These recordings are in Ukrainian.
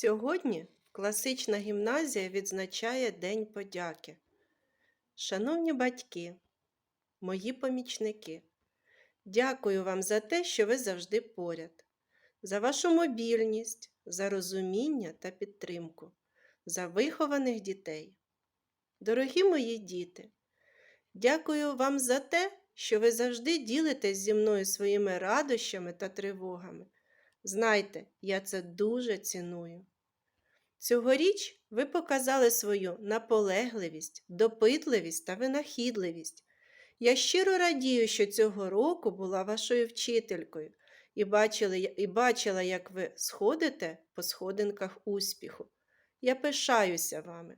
Сьогодні класична гімназія відзначає День подяки. Шановні батьки, мої помічники, дякую вам за те, що ви завжди поряд, за вашу мобільність, за розуміння та підтримку, за вихованих дітей. Дорогі мої діти, дякую вам за те, що ви завжди ділитесь зі мною своїми радощами та тривогами. Знайте, я це дуже ціную. Цьогоріч ви показали свою наполегливість, допитливість та винахідливість. Я щиро радію, що цього року була вашою вчителькою і, бачили, і бачила, як ви сходите по сходинках успіху. Я пишаюся вами.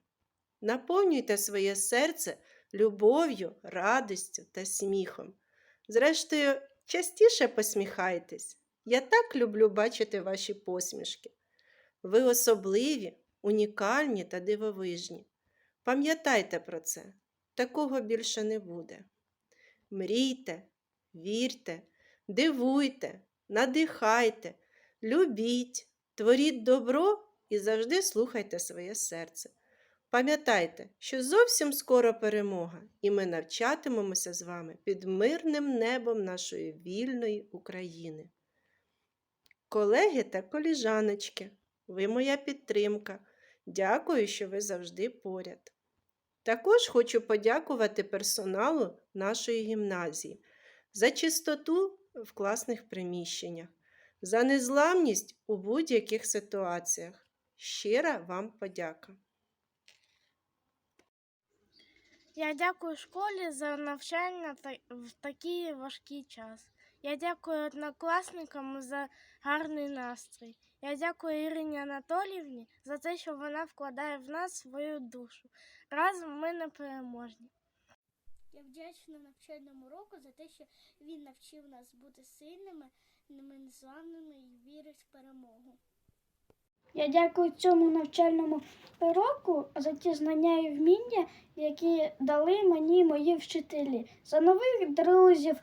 Наповнюйте своє серце любов'ю, радістю та сміхом. Зрештою, частіше посміхайтесь. Я так люблю бачити ваші посмішки. Ви особливі, унікальні та дивовижні. Пам'ятайте про це, такого більше не буде. Мрійте, вірте, дивуйте, надихайте, любіть, творіть добро і завжди слухайте своє серце. Пам'ятайте, що зовсім скоро перемога, і ми навчатимемося з вами під мирним небом нашої вільної України. Колеги та коліжаночки, ви моя підтримка. Дякую, що ви завжди поряд. Також хочу подякувати персоналу нашої гімназії за чистоту в класних приміщеннях, за незламність у будь-яких ситуаціях. Щира вам подяка. Я дякую школі за навчання в такий важкий час. Я дякую однокласникам за гарний настрій. Я дякую Ірині Анатоліївні за те, що вона вкладає в нас свою душу. Разом ми непереможні. Я вдячна навчальному року за те, що він навчив нас бути сильними, незламними і вірити в перемогу. Я дякую цьому навчальному року за ті знання і вміння, які дали мені мої вчителі, за нових друзів,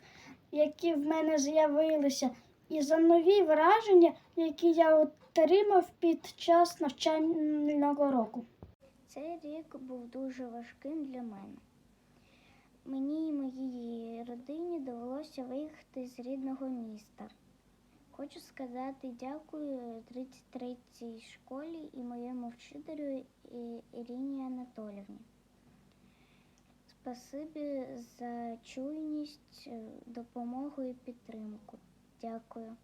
які в мене з'явилися, і за нові враження, які я отримав під час навчального року. Цей рік був дуже важким для мене. Мені і моїй родині довелося виїхати з рідного міста. Хочу сказати дякую 33-й школі і моєму вчителю Ірині Анатолівні. Спасибі за чуйність, е, допомогу і підтримку. Дякую.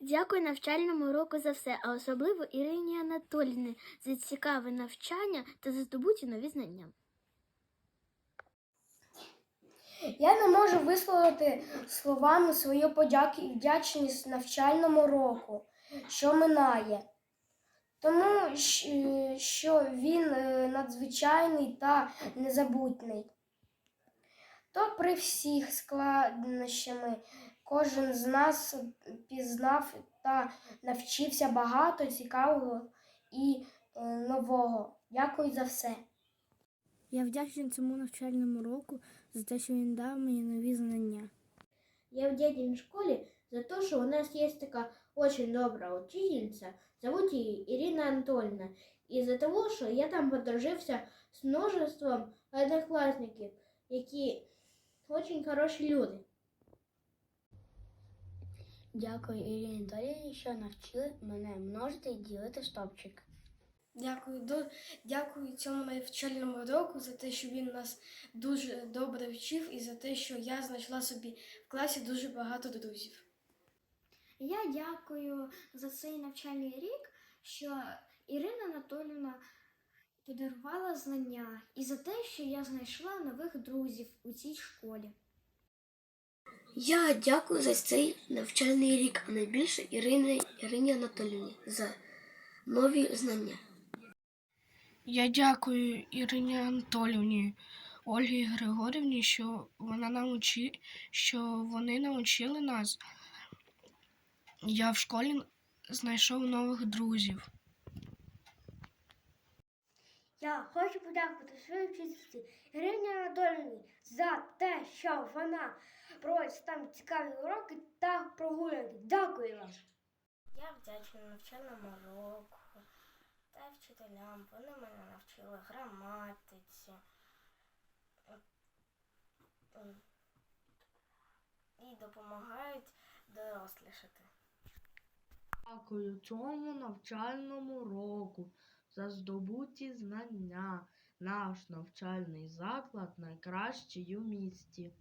Дякую навчальному року за все, а особливо Ірині Анатоліївні за цікаве навчання та за здобуті нові знання. Я не можу висловити словами свою подяку і вдячність навчальному року, що минає, тому що він е, надзвичайний та незабутний. То при всіх складнощами кожен з нас пізнав та навчився багато цікавого і е, нового. Дякую за все. Я вдячний цьому навчальному року за те, що він дав мені нові знання. Я вдячен школе за то, что у нас есть такая очень добрая учительница, зовут ее Ирина Анатольевна, и за того, что я там подружився с множеством одноклассников, які очень хороші люди. Дякую Ірині Анатоліївні, що навчили мене множити і ділити стопчик. Дякую, до, дякую цьому навчальному року за те, що він нас дуже добре вчив, і за те, що я знайшла собі в класі дуже багато друзів. Я дякую за цей навчальний рік, що Ірина Анатолівна подарувала знання і за те, що я знайшла нових друзів у цій школі. Я дякую за цей навчальний рік, а найбільше Ірині, Ірині Анатоліївні за нові знання. Я дякую Ірині Анатоліївні, Ольгі Григорівні, що вона научи, що вони навчили нас. Я в школі знайшов нових друзів. Я хочу подякувати своїй вчительці Ірині Анатоліївні за те, що вона проводить там цікаві уроки та прогулянки. Дякую вам. Я вдячна навчальному року та вчителям. Вони мене навчили граматиці. І допомагають дорослішати. Дякую цьому навчальному року за здобуті знання. Наш навчальний заклад найкращий у місті.